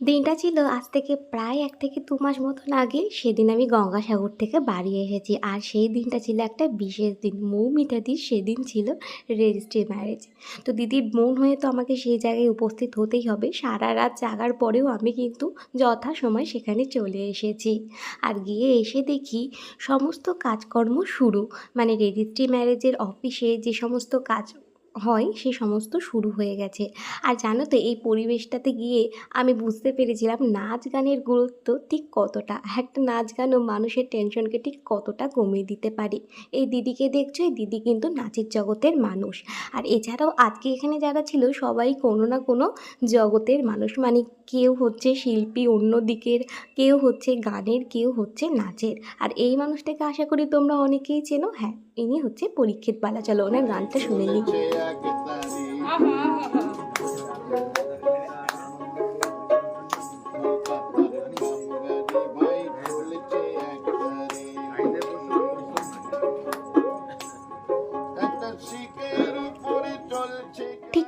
দিনটা ছিল আজ থেকে প্রায় এক থেকে দু মাস মতন আগে সেদিন আমি গঙ্গাসাগর থেকে বাড়ি এসেছি। আর সেই দিনটা ছিল একটা বিশেষ দিন মৌ মৌমিতাদির সেদিন ছিল রেজিস্ট্রি ম্যারেজ তো দিদির মন হয়ে তো আমাকে সেই জায়গায় উপস্থিত হতেই হবে। সারা রাত জাগার পরেও আমি কিন্তু যথাসময় সেখানে চলে এসেছি। আর গিয়ে এসে দেখি সমস্ত কাজকর্ম শুরু। মানে রেজিস্ট্রি ম্যারেজের অফিসে যে সমস্ত কাজ হয়, সে সমস্ত শুরু হয়ে গেছে। আর জানো তো, এই পরিবেশটাতে গিয়ে আমি বুঝতে পেরেছিলাম নাচ গানের গুরুত্ব ঠিক কতটা। একটা নাচ গানও মানুষের টেনশনকে ঠিক কতটা কমিয়ে দিতে পারে। এই দিদিকে দেখছ, এই দিদি কিন্তু নাচের জগতের মানুষ। আর এছাড়াও আজকে এখানে যারা ছিল, সবাই কোনো না কোনো জগতের মানুষ। মানে কেউ হচ্ছে শিল্পী অন্য দিকের, কেউ হচ্ছে গানের, কেউ হচ্ছে নাচের। আর এই মানুষটাকে আশা করি তোমরা অনেকেই চেনো। হ্যাঁ ইনি হচ্ছে পরীক্ষিত বালা চলো ওনার গানটা শুনে নিই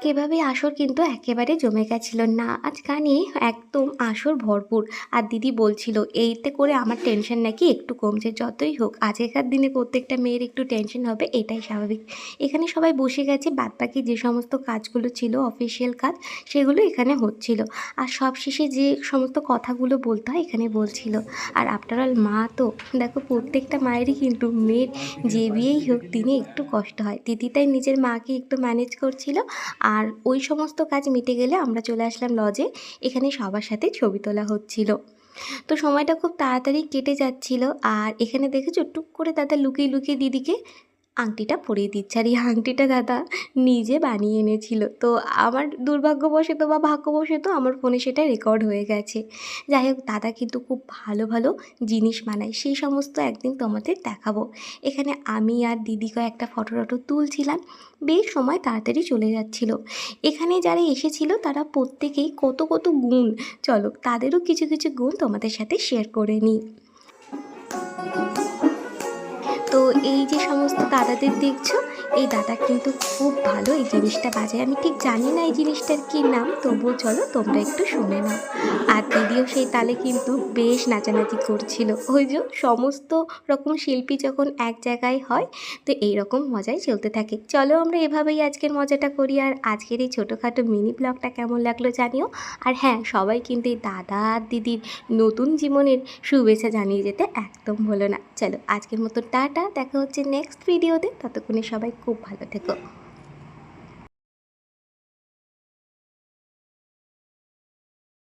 ঠিক এভাবেই আসর কিন্তু একেবারে জমে গেছিল না। আজ গানে একদম আসর ভরপুর। আর দিদি বলছিল, এইতে করে আমার টেনশন নাকি একটু কমছে। যতই হোক আগেকার দিনে প্রত্যেকটা মেয়ের একটু টেনশন হবে, এটাই স্বাভাবিক। এখানে সবাই বসে গেছে। বাদবাকি যে সমস্ত কাজগুলো ছিল অফিসিয়াল কাজ, সেগুলো এখানে হচ্ছিল। আর সব শেষে যে সমস্ত কথাগুলো বলতে হয়, এখানে বলছিল, আর আফটার অল মা তো, দেখো প্রত্যেকটা মায়েরই কিন্তু মেয়ের যে বিয়েই হোক, দিনে একটু কষ্ট হয়। দিদি তাই নিজের মাকে একটু ম্যানেজ করছিল। আর ওই সমস্ত কাজ মিটে গেলে আমরা চলে আসলাম লজে এখানে সবার সাথে ছবি তোলা হচ্ছিল। তো সময়টা খুব তাড়াতাড়ি কেটে যাচ্ছিল। আর এখানে দেখেছ টুক করে দাদা লুকিয়ে লুকিয়ে দিদিকে আংটিটা পরিয়ে দিচ্ছে। আর এই আংটিটা দাদা নিজে বানিয়ে এনেছিল। তো আমার দুর্ভাগ্যবশত বা ভাগ্যবশত আমার ফোনে সেটা রেকর্ড হয়ে গেছে। যাই হোক, দাদা কিন্তু খুব ভালো ভালো জিনিস বানায়। সেই সমস্ত একদিন তোমাদের দেখাবো। এখানে আমি আর দিদি কয়েকটা ফটো টটো তুলছিলাম। বেশ সময় তাড়াতাড়ি চলে যাচ্ছিল। এখানে যারা এসেছিল তারা প্রত্যেকেই কত কত গুণ, চলো তাদেরও কিছু কিছু গুণ তোমাদের সাথে শেয়ার করে নিই। এই যে সমস্ত দাদাদের দেখছ এই দাদা কিন্তু খুব ভালো এই জিনিসটা বাজায়। আমি ঠিক জানি না এই জিনিসটার কী নাম, তবুও চলো তোমরা একটু শুনে নাও। আর দিদিও সেই তালে কিন্তু বেশ নাচানাচি করছিল। ওই যে সমস্ত রকম শিল্পী যখন এক জায়গায় হয়, তো এই রকম মজাই চলতে থাকে। চলো আমরা এভাবেই আজকের মজাটা করি। আর আজকের এই ছোটোখাটো মিনি ব্লগটা কেমন লাগল জানিও। আর হ্যাঁ সবাই কিন্তু এই দাদা আর দিদির নতুন জীবনের শুভেচ্ছা জানিয়ে যেতে একদম হলো না। চলো আজকের মতো টাটা, দেখা হচ্ছে নেক্সট ভিডিওতে ততক্ষণে সবাই খুব ভালো থেকো